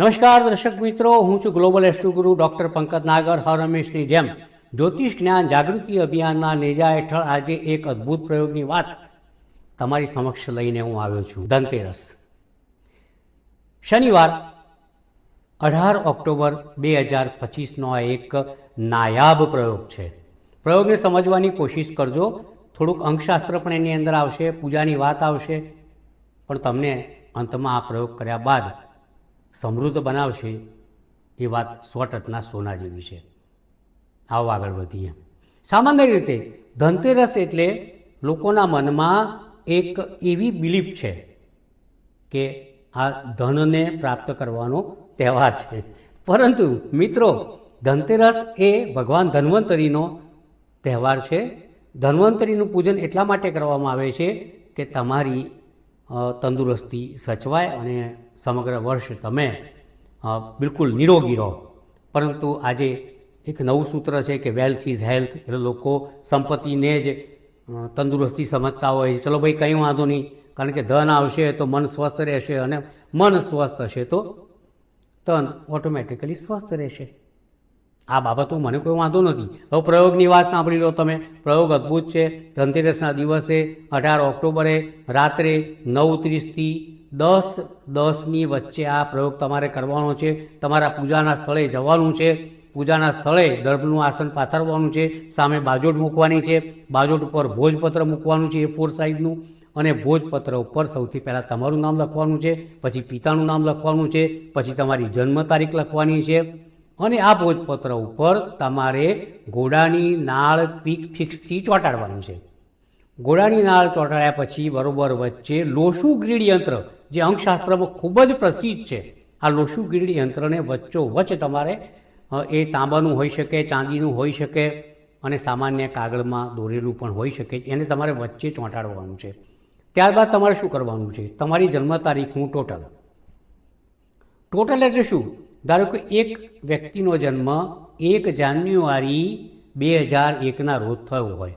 નમસ્કાર દર્શક મિત્રો, હું છું global astroguru doctor Pankaj Nagar. હર હંમેશની જેમ, જ્યોતિષ જ્ઞાન જાગૃતિ અભિયાનના નેજા હેઠળ આજે એક અદ્ભુત પ્રયોગની વાત તમારી સમક્ષ લઈને હું આવ્યો છું. ધનતેરસ. શનિવાર, અઢાર ઓક્ટોબર બે હજાર પચીસનો આ એક નાયાબ પ્રયોગ છે. પ્રયોગને સમજવાની કોશિશ કરજો. થોડુંક અંકશાસ્ત્ર પણ એની અંદર આવશે, પૂજાની વાત આવશે. પણ તમને અંતમાં આ પ્રયોગ કર્યા બાદ સમૃદ્ધ બનાવશે એ વાત સો ટકના સોના જેવી છે. આવો આગળ વધીએ. સામાન્ય રીતે ધનતેરસ એટલે લોકોના મનમાં એક એવી બિલીફ છે કે આ ધનને પ્રાપ્ત કરવાનો તહેવાર છે. પરંતુ મિત્રો, ધનતેરસ એ ભગવાન ધન્વંતરીનો તહેવાર છે. ધન્વંતરીનું પૂજન એટલા માટે કરવામાં આવે છે કે તમારી તંદુરસ્તી સચવાય અને સમગ્ર વર્ષ તમે બિલકુલ નિરોગી રહો. પરંતુ આજે એક નવું સૂત્ર છે કે વેલ્થ ઇઝ હેલ્થ એટલે લોકો સંપત્તિને જ તંદુરસ્તી સમજતા હોય ચલો ભાઈ, કંઈ વાંધો નહીં. કારણ કે ધન આવશે તો મન સ્વસ્થ રહેશે અને મન સ્વસ્થ હશે તો તન ઓટોમેટિકલી સ્વસ્થ રહેશે. આ બાબતો મને કોઈ વાંધો નથી. હવે પ્રયોગની વાત સાંભળી લો તમે. પ્રયોગ અદ્ભુત છે. ધનતેરસના દિવસે અઢાર ઓક્ટોબરે રાત્રે નવ ત્રીસથી દસ દસની વચ્ચે આ પ્રયોગ તમારે કરવાનો છે. તમારા પૂજાના સ્થળે જવાનું છે. પૂજાના સ્થળે દર્ભનું આસન પાથરવાનું છે. સામે બાજોટ મૂકવાની છે. બાજોટ ઉપર ભોજપત્ર મૂકવાનું છે એ ફોર સાઈઝનું. અને ભોજપત્ર ઉપર સૌથી પહેલાં તમારું નામ લખવાનું છે. પછી પિતાનું નામ લખવાનું છે. પછી તમારી જન્મ તારીખ લખવાની છે. અને આ ભોજપત્ર ઉપર તમારે ઘોડાની નાળ પીક ફિક્સથી ચોંટાડવાનું છે. ઘોડાની નાળ ચોંટાડ્યા પછી બરોબર વચ્ચે લોસુ ગ્રીડ યંત્ર, જે અંકશાસ્ત્રમાં ખૂબ જ પ્રસિદ્ધ છે. આ લોસુ ગ્રીડ યંત્રને વચ્ચો વચ્ચ તમારે એ તાંબાનું હોઈ શકે, ચાંદીનું હોઈ શકે અને સામાન્ય કાગળમાં દોરેલું પણ હોઈ શકે, એને તમારે વચ્ચે ચોંટાડવાનું છે. ત્યારબાદ તમારે શું કરવાનું છે? તમારી જન્મ તારીખનું ટોટલ? ટોટલ એટલે શું? ધારો કે એક વ્યક્તિનો જન્મ એક જાન્યુઆરી બે હજાર એકના રોજ થયો હોય.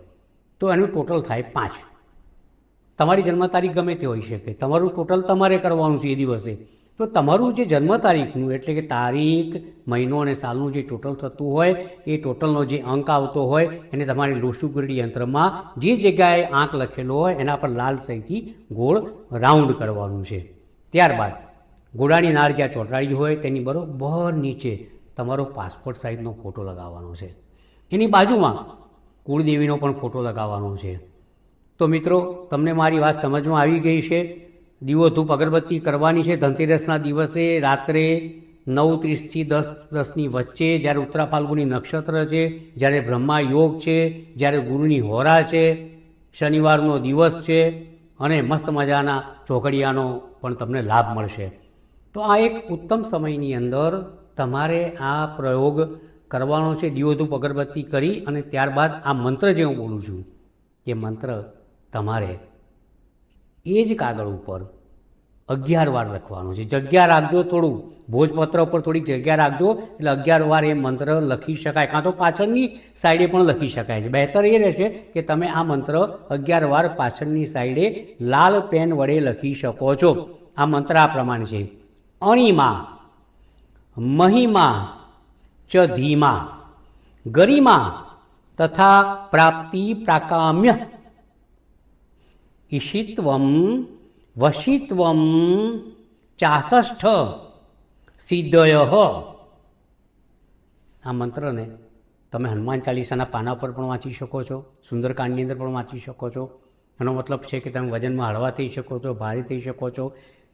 તો એનું ટોટલ થાય પાંચ. તમારી જન્મ તારીખ ગમે તે હોઈ શકે. તમારું ટોટલ તમારે કરવાનું છે એ દિવસે. તો તમારું જે જન્મ તારીખનું એટલે કે તારીખ, મહિનો અને સાલનું જે ટોટલ થતું હોય, એ ટોટલનો જે અંક આવતો હોય, એને તમારી લોસુગરડી યંત્રમાં જે જગ્યાએ આંક લખેલો હોય, એના પર લાલ સહીથી ગોળ રાઉન્ડ કરવાનું છે. ત્યારબાદ ઘોડાની નાળ જ્યાં ચોંટાડી હોય, તેની બરોબર નીચે તમારો પાસપોર્ટ સાઇઝનો ફોટો લગાવવાનો છે. એની બાજુમાં કુળદેવીનો પણ ફોટો લગાવવાનો છે. તો મિત્રો, તમને મારી વાત સમજમાં આવી ગઈ છે. દીવો ધૂપ અગરબત્તી કરવાની છે. ધનતેરસના દિવસે રાત્રે નવ ત્રીસથી દસ, દસની વચ્ચે જ્યારે ઉત્તરા ફાલ્ગુની નક્ષત્ર છે, જ્યારે બ્રહ્મા યોગ છે, જ્યારે ગુરુની હોરા છે, શનિવારનો દિવસ છે અને મસ્ત મજાના ચોકડિયાનો પણ તમને લાભ મળશે. તો આ એક ઉત્તમ સમયની અંદર તમારે આ પ્રયોગ કરવાનો છે, દીવોધૂપ અગરબત્તી કરી અને ત્યારબાદ આ મંત્ર જે હું બોલું છું, એ મંત્ર તમારે એ જ કાગળ ઉપર અગિયાર વાર લખવાનો છે. જગ્યા રાખજો થોડું. ભોજપત્ર ઉપર થોડીક જગ્યા રાખજો. એટલે અગિયાર વાર એ મંત્ર લખી શકાય. કાં તો પાછળની સાઈડે પણ લખી શકાય છે. બહેતર એ રહેશે કે તમે આ મંત્ર અગિયાર વાર પાછળની સાઈડે લાલ પેન વડે લખી શકો છો. આ મંત્ર આ પ્રમાણે છે. અણિમા, મહિમા ચ ધીમા ગરિમા તથા પ્રાપ્તિ પ્રાકામ્ય ઈશિત્વમ વશિત્વમ ચાસષ્ઠ સિદ્ધય આ મંત્રને તમે હનુમાન ચાલીસાના પાના પર પણ વાંચી શકો છો, સુંદરકાંડની અંદર પણ વાંચી શકો છો. એનો મતલબ છે કે તમે વજનમાં હળવા થઈ શકો છો, ભારે થઈ શકો છો,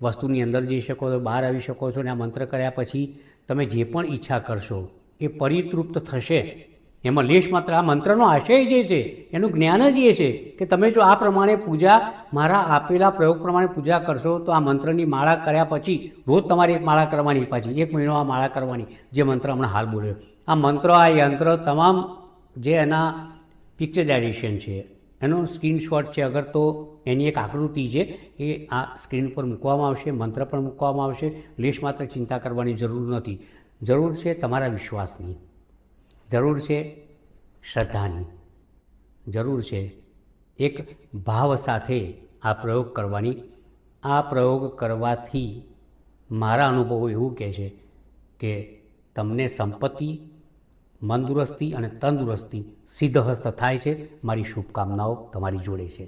વસ્તુની અંદર જઈ શકો છો, બહાર આવી શકો છો અને આ મંત્ર કર્યા પછી તમે જે પણ ઈચ્છા કરશો એ પરિતૃપ્ત થશે. એમાં લેશ માત્ર આ મંત્રનો આશય જે છે, એનું જ્ઞાન જ એ છે કે તમે જો આ પ્રમાણે પૂજા, મારા આપેલા પ્રયોગ પ્રમાણે પૂજા કરશો, તો આ મંત્રની માળા કર્યા પછી રોજ તમારે એક માળા કરવાની પાછી, એક મહિનો આ માળા કરવાની, જે મંત્ર હમણાં હાલ બોલ્યો. આ મંત્ર, આ યંત્ર તમામ જે એના પિક્ચરાઇઝેશન છે, એનો સ્ક્રીનશોટ છે, અગર તો એની એક આકૃતિ છે, એ આ સ્ક્રીન પર મૂકવામાં આવશે, મંત્ર પણ મૂકવામાં આવશે, લેશ માત્ર ચિંતા કરવાની જરૂર નથી. જરૂર છે તમારા વિશ્વાસની, જરૂર છે શ્રદ્ધાની, જરૂર છે એક ભાવ સાથે આ પ્રયોગ કરવાની. આ પ્રયોગ કરવાથી મારા અનુભવો એવું કહે છે કે તમને સંપત્તિ મંદુરસ્તી અને તંદુરસ્તી સિદ્ધહસ્ત થાય છે. મારી શુભકામનાઓ તમારી જોડે છે.